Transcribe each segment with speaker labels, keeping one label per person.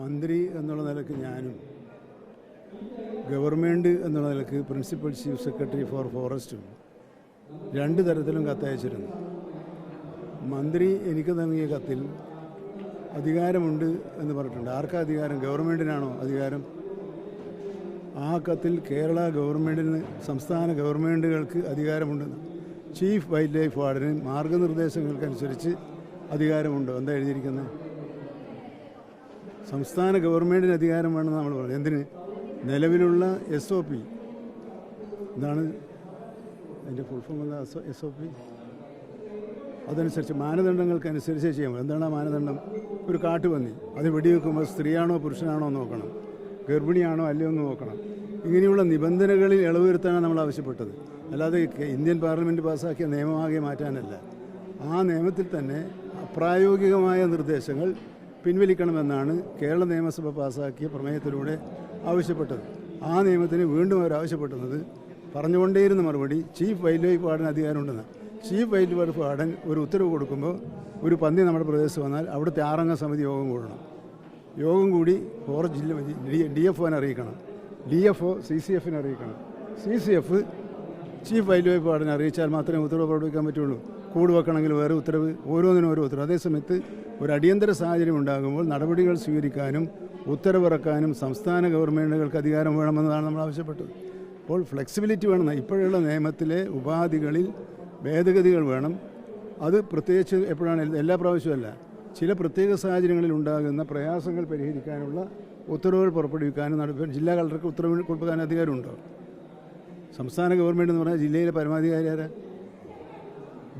Speaker 1: മന്ത്രി എന്നുള്ള നിലയ്ക്ക് ഞാനും ഗവൺമെന്റ് എന്നുള്ള നിലയ്ക്ക് പ്രിൻസിപ്പൽ ചീഫ് സെക്രട്ടറി ഫോർ ഫോറസ്റ്റും രണ്ട് തരത്തിലും കത്തയച്ചിരുന്നു. മന്ത്രി എനിക്ക് നൽകിയ കത്തിൽ അധികാരമുണ്ട് എന്ന് പറഞ്ഞിട്ടുണ്ട്. ആർക്കാ അധികാരം? ഗവൺമെന്റിനാണോ അധികാരം? ആ കത്തിൽ കേരള ഗവൺമെന്റിന് സംസ്ഥാന ഗവൺമെന്റുകൾക്ക് അധികാരമുണ്ടെന്ന് ചീഫ് വൈൽഡ് ലൈഫ് വാർഡിന് മാർഗനിർദ്ദേശങ്ങൾക്കനുസരിച്ച് അധികാരമുണ്ടോ. എന്താ എഴുതിയിരിക്കുന്നത്? സംസ്ഥാന ഗവൺമെന്റിന് അധികാരം വേണമെന്ന് നമ്മൾ പറഞ്ഞു. എന്തിന്? നിലവിലുള്ള എസ് ഒ പി എന്താണ് അതിന്റെ ഫുൾ ഫോം എന്താ എസ് ഒ പി അതനുസരിച്ച് മാനദണ്ഡങ്ങൾക്കനുസരിച്ച് ചെയ്യാൻ എന്താണ് ആ മാനദണ്ഡം? ഒരു കാട്ടുപന്നി. അത് വെടിവെക്കുമ്പോൾ സ്ത്രീയാണോ പുരുഷനാണോ നോക്കണം. ഗർഭിണിയാണോ അല്ലയോ എന്ന് നോക്കണം. ഇങ്ങനെയുള്ള നിബന്ധനകളിൽ ഇളവ് വരുത്താനാണ് നമ്മൾ ആവശ്യപ്പെട്ടത്. അല്ലാതെ ഇന്ത്യൻ പാർലമെന്റ് പാസ്സാക്കിയ നിയമമാകെ മാറ്റാനല്ല. ആ നിയമത്തിൽ തന്നെ അപ്രായോഗികമായ നിർദ്ദേശങ്ങൾ പിൻവലിക്കണമെന്നാണ് കേരള നിയമസഭ പാസാക്കിയ പ്രമേയത്തിലൂടെ ആവശ്യപ്പെട്ടത്. ആ നിയമത്തിന് വീണ്ടും അവർ ആവശ്യപ്പെട്ടത് പറഞ്ഞുകൊണ്ടേയിരുന്ന മറുപടി. ചീഫ് വൈൽഡ് ലൈഫ് വാർഡൻ അധികാരമുണ്ടെന്ന്. ചീഫ് വൈൽഡ് ലൈഫ് വാർഡൻ ഒരു ഉത്തരവ് കൊടുക്കുമ്പോൾ ഒരു പന്നി നമ്മുടെ പ്രദേശത്ത് വന്നാൽ അവിടുത്തെ ആറംഗ സമിതി യോഗം കൂടണം. യോഗം കൂടി ഫോറസ്റ്റ് ജില്ല ഡി എഫ് ഒനെ അറിയിക്കണം. D F O C C എഫിനെ അറിയിക്കണം. C C F chief wildlife വാർഡനെ അറിയിച്ചാൽ മാത്രമേ ഉത്തരവ് പുറപ്പെടുവിക്കാൻ പറ്റുള്ളൂ. കൂട് വെക്കണമെങ്കിൽ വേറെ ഉത്തരവ് ഓരോന്നിനും ഓരോ ഉത്തരവ്. അതേസമയത്ത് ഒരു അടിയന്തര സാഹചര്യം ഉണ്ടാകുമ്പോൾ നടപടികൾ സ്വീകരിക്കാനും ഉത്തരവിറക്കാനും സംസ്ഥാന ഗവൺമെന്റുകൾക്ക് അധികാരം വേണമെന്നതാണ് നമ്മൾ ആവശ്യപ്പെട്ടത്. അപ്പോൾ ഫ്ലെക്സിബിലിറ്റി വേണം. ഇപ്പോഴുള്ള നിയമത്തിലെ ഉപാധികളിൽ ഭേദഗതികൾ വേണം. അത് പ്രത്യേകിച്ച് എപ്പോഴാണ് എല്ലാ പ്രാവശ്യമല്ല ചില പ്രത്യേക സാഹചര്യങ്ങളിൽ ഉണ്ടാകുന്ന പ്രയാസങ്ങൾ പരിഹരിക്കാനുള്ള ഉത്തരവുകൾ പുറപ്പെടുവിക്കാനും നടപ്പാൻ ജില്ലാ കളക്ടർക്ക് ഉത്തരവ് കൊടുക്കാൻ അധികാരമുണ്ടോ? സംസ്ഥാന ഗവൺമെന്റ് എന്ന് പറഞ്ഞാൽ ജില്ലയിലെ പരമാധികാരി ആരാ?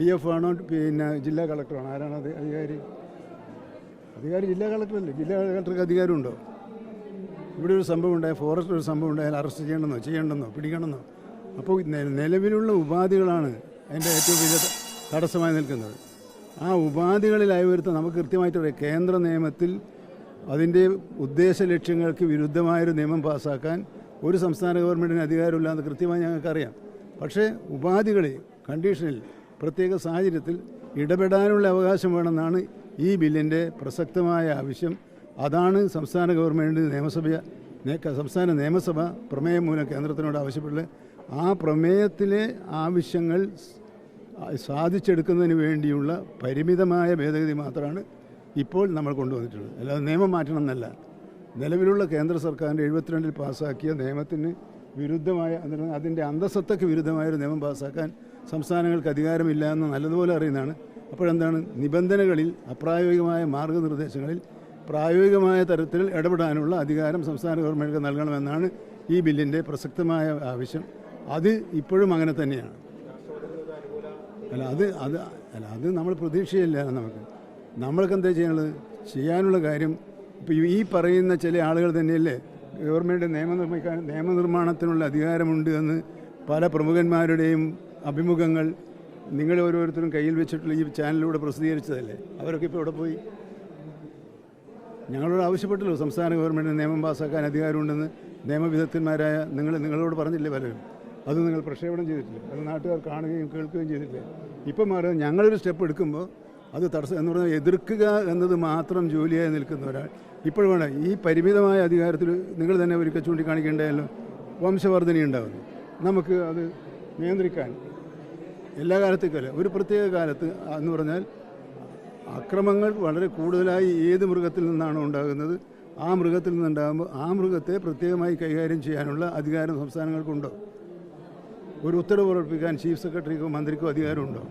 Speaker 1: ഡി എഫ് ആണോ? പിന്നെ ജില്ലാ കളക്ടറാണോ? ആരാണ് അധികാരി? അധികാരി ജില്ലാ കളക്ടറല്ലേ ജില്ലാ കളക്ടർക്ക് അധികാരമുണ്ടോ? ഇവിടെ ഒരു സംഭവം ഉണ്ടായ ഫോറസ്റ്റ് ഒരു സംഭവം ഉണ്ടായാൽ അറസ്റ്റ് ചെയ്യണമെന്നോ ചെയ്യണമെന്നോ പിടിക്കണമെന്നോ? അപ്പോൾ നിലവിലുള്ള ഉപാധികളാണ് അതിന്റെ ഏറ്റവും വലിയ തടസ്സമായി നിൽക്കുന്നത്. ആ ഉപാധികളിലായി വരുത്താൻ നമുക്ക് കൃത്യമായിട്ട് പറയാം കേന്ദ്ര നിയമത്തിൽ അതിന്റെ ഉദ്ദേശ ലക്ഷ്യങ്ങൾക്ക് വിരുദ്ധമായൊരു നിയമം പാസ്സാക്കാൻ ഒരു സംസ്ഥാന ഗവൺമെന്റിന് അധികാരമില്ല എന്ന് കൃത്യമായി ഞങ്ങൾക്കറിയാം. പക്ഷേ ഉപാധികളിൽ കണ്ടീഷനിൽ പ്രത്യേക സാഹചര്യത്തിൽ ഇടപെടാനുള്ള അവകാശം വേണമെന്നാണ് ഈ ബില്ലിന്റെ പ്രസക്തമായ ആവശ്യം അതാണ് സംസ്ഥാന ഗവൺമെന്റ് നിയമസഭ സംസ്ഥാന നിയമസഭ പ്രമേയം മൂലം കേന്ദ്രത്തിനോട് ആവശ്യപ്പെട്ടുള്ളത് ആ പ്രമേയത്തിലെ ആവശ്യങ്ങൾ സാധിച്ചെടുക്കുന്നതിന് വേണ്ടിയുള്ള പരിമിതമായ ഭേദഗതി മാത്രമാണ് ഇപ്പോൾ നമ്മൾ കൊണ്ടുവന്നിട്ടുള്ളത്. അല്ലാതെ നിയമം മാറ്റണം എന്നല്ല. നിലവിലുള്ള കേന്ദ്ര സർക്കാരിന്റെ എഴുപത്തിരണ്ടിൽ പാസ്സാക്കിയ നിയമത്തിന് വിരുദ്ധമായ അതിന്റെ അന്തസത്തയ്ക്ക് വിരുദ്ധമായൊരു നിയമം പാസ്സാക്കാൻ സംസ്ഥാനങ്ങൾക്ക് അധികാരമില്ല എന്ന് നല്ലതുപോലെ അറിയുന്നതാണ് അപ്പോഴെന്താണ്? നിബന്ധനകളിൽ അപ്രായോഗികമായ മാർഗനിർദ്ദേശങ്ങളിൽ പ്രായോഗികമായ തരത്തിൽ ഇടപെടാനുള്ള അധികാരം സംസ്ഥാന ഗവൺമെന്റ് നൽകണമെന്നാണ് ഈ ബില്ലിന്റെ പ്രസക്തമായ ആവശ്യം. അത് ഇപ്പോഴും അങ്ങനെ തന്നെയാണ്. അല്ല അത് അത് അല്ല അത് നമ്മൾ പ്രതീക്ഷയില്ല നമുക്ക്. നമ്മൾക്ക് എന്താ ചെയ്യാനുള്ളത്? ചെയ്യാനുള്ള കാര്യം ഇപ്പോൾ ഈ പറയുന്ന ചില ആളുകൾ തന്നെയല്ലേ? ഗവൺമെന്റ് നിയമനിർമ്മിക്കാൻ നിയമനിർമ്മാണത്തിനുള്ള അധികാരമുണ്ട് എന്ന് പല പ്രമുഖന്മാരുടെയും അഭിമുഖങ്ങൾ നിങ്ങൾ ഓരോരുത്തരും കയ്യിൽ വെച്ചിട്ടുള്ള ഈ ചാനലിലൂടെ പ്രസിദ്ധീകരിച്ചതല്ലേ? അവരൊക്കെ ഇപ്പോൾ ഇവിടെ പോയി? ഞങ്ങളോട് ആവശ്യപ്പെട്ടല്ലോ സംസ്ഥാന ഗവൺമെന്റ് നിയമം പാസ്സാക്കാൻ അധികാരമുണ്ടെന്ന്. നിയമവിദഗ്ധന്മാരായ നിങ്ങൾ നിങ്ങളോട് പറഞ്ഞില്ലേ പലരും? അത് നിങ്ങൾ പ്രക്ഷേപണം ചെയ്തിട്ടില്ല? അത് നാട്ടുകാർ കാണുകയും കേൾക്കുകയും ചെയ്തിട്ടില്ല? ഇപ്പം മാറി ഞങ്ങളൊരു സ്റ്റെപ്പ് എടുക്കുമ്പോൾ അത് തടസ്സം എന്ന് പറഞ്ഞാൽ എതിർക്കുക എന്നത് മാത്രം ജോലിയായി നിൽക്കുന്ന ഒരാൾ. ഇപ്പോൾ വേണം ഈ പരിമിതമായ അധികാരത്തിൽ നിങ്ങൾ തന്നെ ഒരുക്ക ചൂണ്ടിക്കാണിക്കേണ്ടതല്ലോ ഉണ്ടാകുന്നു നമുക്ക് അത് നിയന്ത്രിക്കാൻ എല്ലാ കാലത്തേക്കല്ല ഒരു പ്രത്യേക കാലത്ത് എന്ന് പറഞ്ഞാൽ അക്രമങ്ങൾ വളരെ കൂടുതലായി ഏത് മൃഗത്തിൽ നിന്നാണ് ഉണ്ടാകുന്നത് ആ മൃഗത്തിൽ നിന്നുണ്ടാകുമ്പോൾ ആ മൃഗത്തെ പ്രത്യേകമായി കൈകാര്യം ചെയ്യാനുള്ള അധികാരം സംസ്ഥാനങ്ങൾക്കുണ്ടോ? ഒരു ഉത്തരവ് ഉറപ്പിക്കാൻ ചീഫ് സെക്രട്ടറിക്കോ മന്ത്രിക്കോ അധികാരമുണ്ടോ?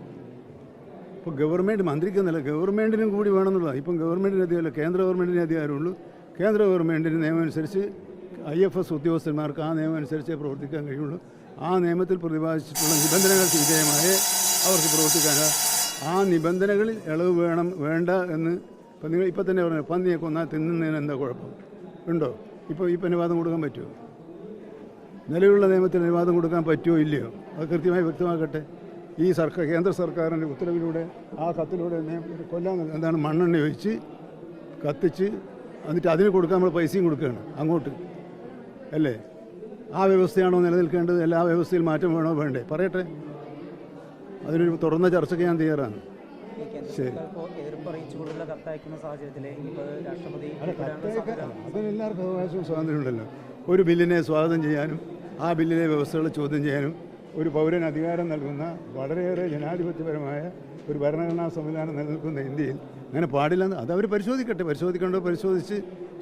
Speaker 1: ഇപ്പോൾ ഗവൺമെന്റ് മന്ത്രിക്കെന്നല്ല ഗവൺമെന്റിനും കൂടി വേണമെന്നുള്ളതാണ്. ഇപ്പം ഗവൺമെന്റിന് അധികാരമല്ല കേന്ദ്ര ഗവൺമെന്റിന് അധികാരമുള്ളൂ. കേന്ദ്ര ഗവൺമെന്റിന് നിയമം അനുസരിച്ച് ഐ എഫ് എസ് ഉദ്യോഗസ്ഥന്മാർക്ക് ആ നിയമം അനുസരിച്ചേ പ്രവർത്തിക്കാൻ കഴിയുള്ളൂ. ആ നിയമത്തിൽ പ്രതിപാദിച്ചിട്ടുള്ള നിബന്ധനകൾക്ക് വിധേയമായി അവർക്ക് പ്രവർത്തിക്കാൻ ആ നിബന്ധനകളിൽ ഇളവ് വേണം വേണ്ട എന്ന് ഇപ്പം നിങ്ങൾ ഇപ്പം തന്നെ പറഞ്ഞു പന്നിയെ കൊന്നാൽ തിന്നുന്നതിന് എന്താ കുഴപ്പം? ഉണ്ടോ? ഇപ്പോൾ ഈ അനുവാദം കൊടുക്കാൻ പറ്റുമോ? നിലവിലുള്ള നിയമത്തിന് അനുവാദം കൊടുക്കാൻ പറ്റുമോ ഇല്ലയോ? അത് കൃത്യമായി വ്യക്തമാക്കട്ടെ. ഈ സർക്കാർ കേന്ദ്ര സർക്കാരിന്റെ ഉത്തരവിലൂടെ ആ കത്തിലൂടെ കൊല്ലാൻ എന്താണ് മണ്ണെണ്ണ ഒഴിച്ച് കത്തിച്ച് എന്നിട്ട് അതിന് കൊടുക്കാൻ നമ്മൾ പൈസയും കൊടുക്കുകയാണ് അങ്ങോട്ട്. അല്ലേ? ആ വ്യവസ്ഥയാണോ നിലനിൽക്കേണ്ടത്? എല്ലാ വ്യവസ്ഥയിൽ മാറ്റം വേണോ? വേണ്ടേ. പറയട്ടെ. അതിനൊരു തുറന്ന ചർച്ചയ്ക്ക് ഞാൻ തയ്യാറാണ്.
Speaker 2: ഈ കേന്ദ്ര
Speaker 1: ശരി.
Speaker 2: സർക്കാർ ഇപ്പോൾ എതിർപ്പ് എതിർപ്പ് അറിയിച്ചുകൊണ്ടുള്ള കത്തയക്കുന്ന സാഹചര്യത്തിൽ ഇനിയിപ്പോൾ രാഷ്ട്രപതി
Speaker 1: കത്തയക്ക- അതിന് എല്ലാവർക്കും അവകാശവും സ്വാതന്ത്ര്യമുണ്ടല്ലോ ഒരു ബില്ലിനെ സ്വാഗതം ചെയ്യാനും ആ ബില്ലിലെ വ്യവസ്ഥകൾ ചോദ്യം ചെയ്യാനും ഒരു പൗരന് അധികാരം നൽകുന്ന വളരെയേറെ ജനാധിപത്യപരമായ ഒരു ഭരണഘടനാ സംവിധാനം നിലനിൽക്കുന്ന ഇന്ത്യയിൽ അങ്ങനെ പാടില്ലെന്ന് അത് അവർ പരിശോധിക്കട്ടെ. പരിശോധിക്കേണ്ടോ? പരിശോധിച്ച്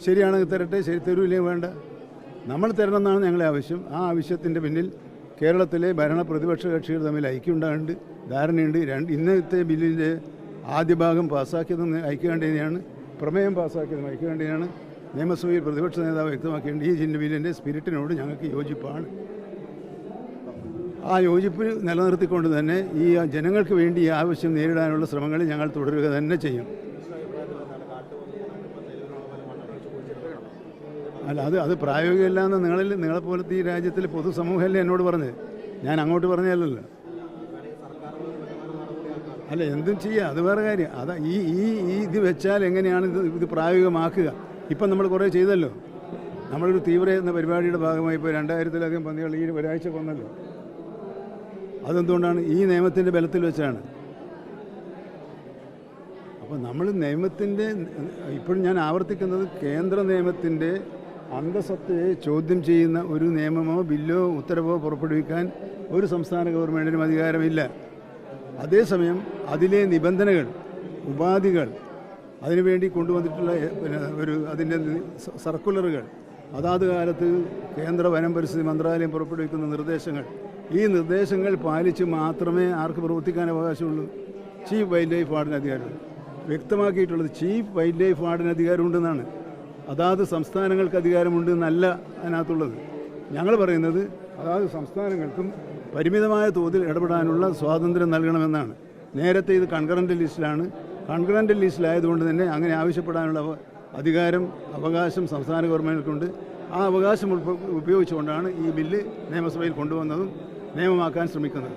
Speaker 1: ശരിയാണെങ്കിൽ തരട്ടെ. ശരി തരൂല്ലേ? വേണ്ട. നമ്മൾ തരണമെന്നാണ് ഞങ്ങളെ ആവശ്യം. ആ ആവശ്യത്തിന്റെ പിന്നിൽ കേരളത്തിലെ ഭരണ പ്രതിപക്ഷ കക്ഷികൾ തമ്മിൽ ഐക്യമുണ്ടാകുന്നുണ്ട് ധാരണയുണ്ട്. രണ്ട് ഇന്നത്തെ ബില്ലിന്റെ ആദ്യ ഭാഗം പാസ്സാക്കിയതും ഐക്യകണ്ഠേനയാണ് പ്രമേയം പാസ്സാക്കിയതും ഐക്യകണ്ഠേനയാണ് നിയമസഭയിൽ പ്രതിപക്ഷ നേതാവ് വ്യക്തമാക്കിയിട്ടുണ്ട്. ഈ ജിന്ന ബില്ലിന്റെ സ്പിരിറ്റിനോട് ഞങ്ങൾക്ക് യോജിപ്പാണ്. ആ യോജിപ്പ് നിലനിർത്തിക്കൊണ്ട് തന്നെ ഈ ജനങ്ങൾക്ക് വേണ്ടി ഈ ആവശ്യം നേരിടാനുള്ള ശ്രമങ്ങൾ ഞങ്ങൾ തുടരുക തന്നെ ചെയ്യും. അല്ല അത് അത് പ്രായോഗികമല്ല എന്ന് നിങ്ങളിൽ നിങ്ങളെപ്പോലത്തെ ഈ രാജ്യത്തിൽ പൊതുസമൂഹമല്ലേ എന്നോട് പറഞ്ഞത് ഞാൻ അങ്ങോട്ട് പറഞ്ഞതല്ലല്ലോ. അല്ല എന്തും ചെയ്യുക അത് വേറെ കാര്യം. അതാ ഈ ഈ ഇത് വെച്ചാൽ എങ്ങനെയാണ് ഇത് ഇത് പ്രായോഗികമാക്കുക? ഇപ്പം നമ്മൾ കുറേ ചെയ്തല്ലോ. നമ്മളൊരു തീവ്ര എന്ന പരിപാടിയുടെ ഭാഗമായി ഇപ്പോൾ രണ്ടായിരത്തിലധികം പന്നികൾ ഈ ഒരാഴ്ച കൊന്നല്ലോ അതെന്തുകൊണ്ടാണ്? ഈ നിയമത്തിന്റെ ബലത്തിൽ വെച്ചാണ്. അപ്പോൾ നമ്മൾ നിയമത്തിന്റെ ഇപ്പോഴും ഞാൻ ആവർത്തിക്കുന്നത് കേന്ദ്ര നിയമത്തിന്റെ അന്തസത്തയെ ചോദ്യം ചെയ്യുന്ന ഒരു നിയമമോ ബില്ലോ ഉത്തരവോ പുറപ്പെടുവിക്കാൻ ഒരു സംസ്ഥാന ഗവൺമെന്റിനും അധികാരമില്ല. അതേസമയം അതിലെ നിബന്ധനകൾ ഉപാധികൾ അതിനുവേണ്ടി കൊണ്ടുവന്നിട്ടുള്ള പിന്നെ ഒരു അതിന്റെ സർക്കുലറുകൾ അതാത് കാലത്ത് കേന്ദ്ര വനം പരിസ്ഥിതി മന്ത്രാലയം പുറപ്പെടുവിക്കുന്ന നിർദ്ദേശങ്ങൾ ഈ നിർദ്ദേശങ്ങൾ പാലിച്ച് മാത്രമേ ആർക്ക് പ്രവർത്തിക്കാൻ അവകാശമുള്ളൂ? ചീഫ് വൈൽഡ് ലൈഫ് വാർഡിന് അധികാരമുള്ളൂ വ്യക്തമാക്കിയിട്ടുള്ളത് ചീഫ് വൈൽഡ് ലൈഫ് വാർഡിന് അധികാരമുണ്ടെന്നാണ്. അതാത് സംസ്ഥാനങ്ങൾക്ക് അധികാരമുണ്ട് എന്നല്ല അതിനകത്തുള്ളത്. ഞങ്ങൾ പറയുന്നത് അതാത് സംസ്ഥാനങ്ങൾക്കും പരിമിതമായ തോതിൽ ഇടപെടാനുള്ള സ്വാതന്ത്ര്യം നൽകണമെന്നാണ്. നേരത്തെ ഇത് കൺകറന്റ് ലിസ്റ്റിലാണ്. കൺകറന്റ് ലിസ്റ്റിലായതുകൊണ്ട് തന്നെ അങ്ങനെ ആവശ്യപ്പെടാനുള്ള അധികാരം അവകാശം സംസ്ഥാന ഗവൺമെന്റുകൾക്കുണ്ട് ആ അവകാശം ഉപയോഗിച്ചുകൊണ്ടാണ് ഈ ബില്ല് നിയമസഭയിൽ കൊണ്ടുവന്നതും നിയമമാക്കാൻ ശ്രമിക്കുന്നത്.